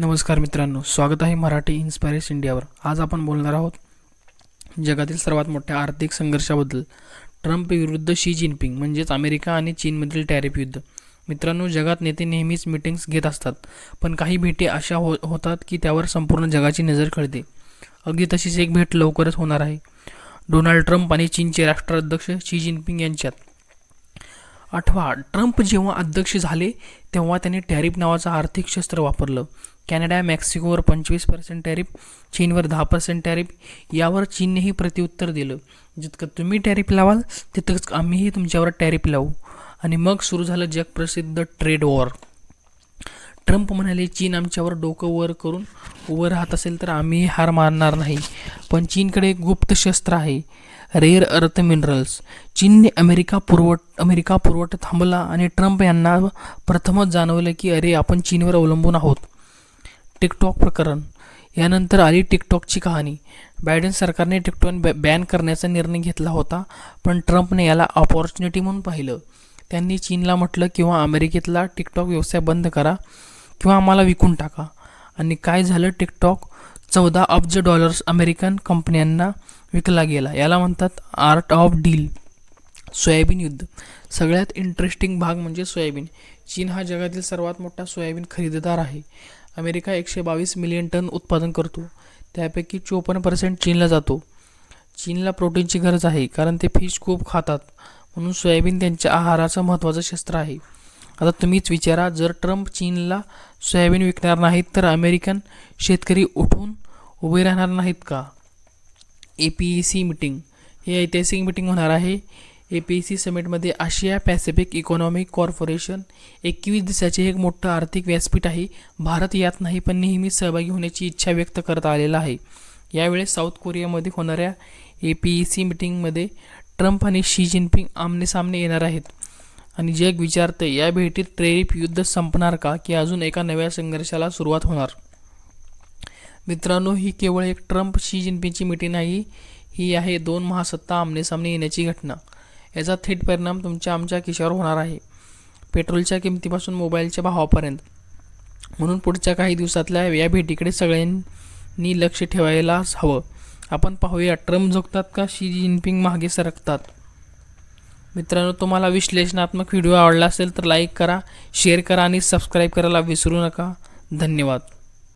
नमस्कार मित्रांनो स्वागत आहे मराठी इन्स्पायरेस इंडियावर आज आपण बोलणार आहोत जगातील सर्वात मोठ्या आर्थिक संघर्षाबद्दल. ट्रम्प विरुद्ध शी जिनपिंग म्हणजेच अमेरिका आणि चीनमधील टॅरिफ युद्ध. मित्रांनो जगात नेते नेहमीच मिटिंग्स घेत असतात पण काही भेटी अशा हो होतात की त्यावर संपूर्ण जगाची नजर कळते. अगदी तशीच एक भेट लवकरच होणार आहे. डोनाल्ड ट्रम्प आणि चीनचे राष्ट्राध्यक्ष शी जिनपिंग यांच्यात. आठवा ट्रम्प जेव्हा अध्यक्ष झाले तेव्हा त्यांनी टॅरिफ नावाचं आर्थिक शस्त्र वापरलं. कॅनडा मेक्सिकोवर पंचवीस पर्सेंट टॅरिफ चीनवर दहा पर्सेंट टॅरिफ यावर चीननेही प्रत्युत्तर दिलं. जितकं तुम्ही टॅरिफ लावाल तितकंच आम्हीही तुमच्यावर टॅरिफ लावू. आणि मग सुरू झालं जगप्रसिद्ध ट्रेड वॉर. ट्रम्प म्हणाले चीन आमच्यावर डोकं वर करून उभं राहत असेल तर आम्ही हार मारणार नाही. पण चीनकडे गुप्त शस्त्र आहे रेअर अर्थ मिनरल्स. चीनने अमेरिका पुरवठ अमेरिका पुरवठा थांबला आणि ट्रम्प यांना प्रथमच जाणवलं की अरे आपण चीनवर अवलंबून आहोत. टिकटॉक प्रकरण. यानंतर आली टिकटॉकची कहाणी. बायडन सरकारने टिकटॉक बॅ बॅन करण्याचा निर्णय घेतला होता पण ट्रम्पने याला अपॉर्च्युनिटी म्हणून पाहिलं. त्यांनी चीनला म्हटलं किंवा अमेरिकेतला टिकटॉक व्यवसाय बंद करा. किंवा आम्हाला विकून टाका. आणि काय झालं? टिकटॉक चौदा अब्ज डॉलर्स अमेरिकन कंपन्यांना विकला गेला. याला म्हणतात आर्ट ऑफ डील सोयाबीन युद्ध. सगळ्यात इंटरेस्टिंग भाग म्हणजे सोयाबीन. चीन हा जगातील सर्वात मोठा सोयाबीन खरेदीदार आहे. अमेरिका एकशे बावीस मिलियन टन उत्पादन करतो. त्यापैकी चोपन्न पर्सेंट चीनला जातो. चीनला प्रोटीनची गरज आहे कारण ते फिश खूप खातात. म्हणून सोयाबीन त्यांच्या आहाराचं महत्त्वाचं शस्त्र आहे. आता तुम्हीच विचारा जर ट्रम्प चीनला सोयाबीन विकणार नाहीत तर अमेरिकन शेतकरी उठून उभे राहणार नाहीत का? A P E C meeting ही ऐतिहासिक मिटिंग होणार आहे. ए पी ई सी समिटमध्ये आशिया पॅसिफिक इकॉनॉमिक कॉर्पोरेशन एकवीस दिवसाचे एक मोठं आर्थिक व्यासपीठ आहे. भारत यात नाही पण नेहमी सहभागी होण्याची इच्छा व्यक्त करत आलेला आहे. यावेळेस साऊथ कोरियामध्ये होणाऱ्या ए पी ई सी मिटिंगमध्ये ट्रम्प आणि शी जिनपिंग आमनेसामने येणार आहेत. आणि जग विचारते या भेटीत ट्रेरिफ युद्ध संपणार का? की अजून एका नव्या संघर्षाला सुरुवात होणार? मित्रांनो ही केवळ एक ट्रम्प शी जिनपिंगची मिटिंग नाही ही आहे दोन महासत्ता आमनेसामने येण्याची घटना. याचा थेट परिणाम तुमच्या आमच्या खिशावर होणार आहे. पेट्रोलच्या किमतीपासून मोबाईलच्या भावापर्यंत. म्हणून पुढच्या काही दिवसातल्या या भेटीकडे सगळ्यांनी लक्ष ठेवायलाच हवं. आपण पाहूया ट्रम्प झोकतात का? शी जिनपिंग मागे सरकतात. मित्रांनो तुम्हाला विश्लेषणात्मक व्हिडिओ आवडला असेल तर लाईक करा शेअर करा आणि सबस्क्राईब करायला विसरू नका. धन्यवाद.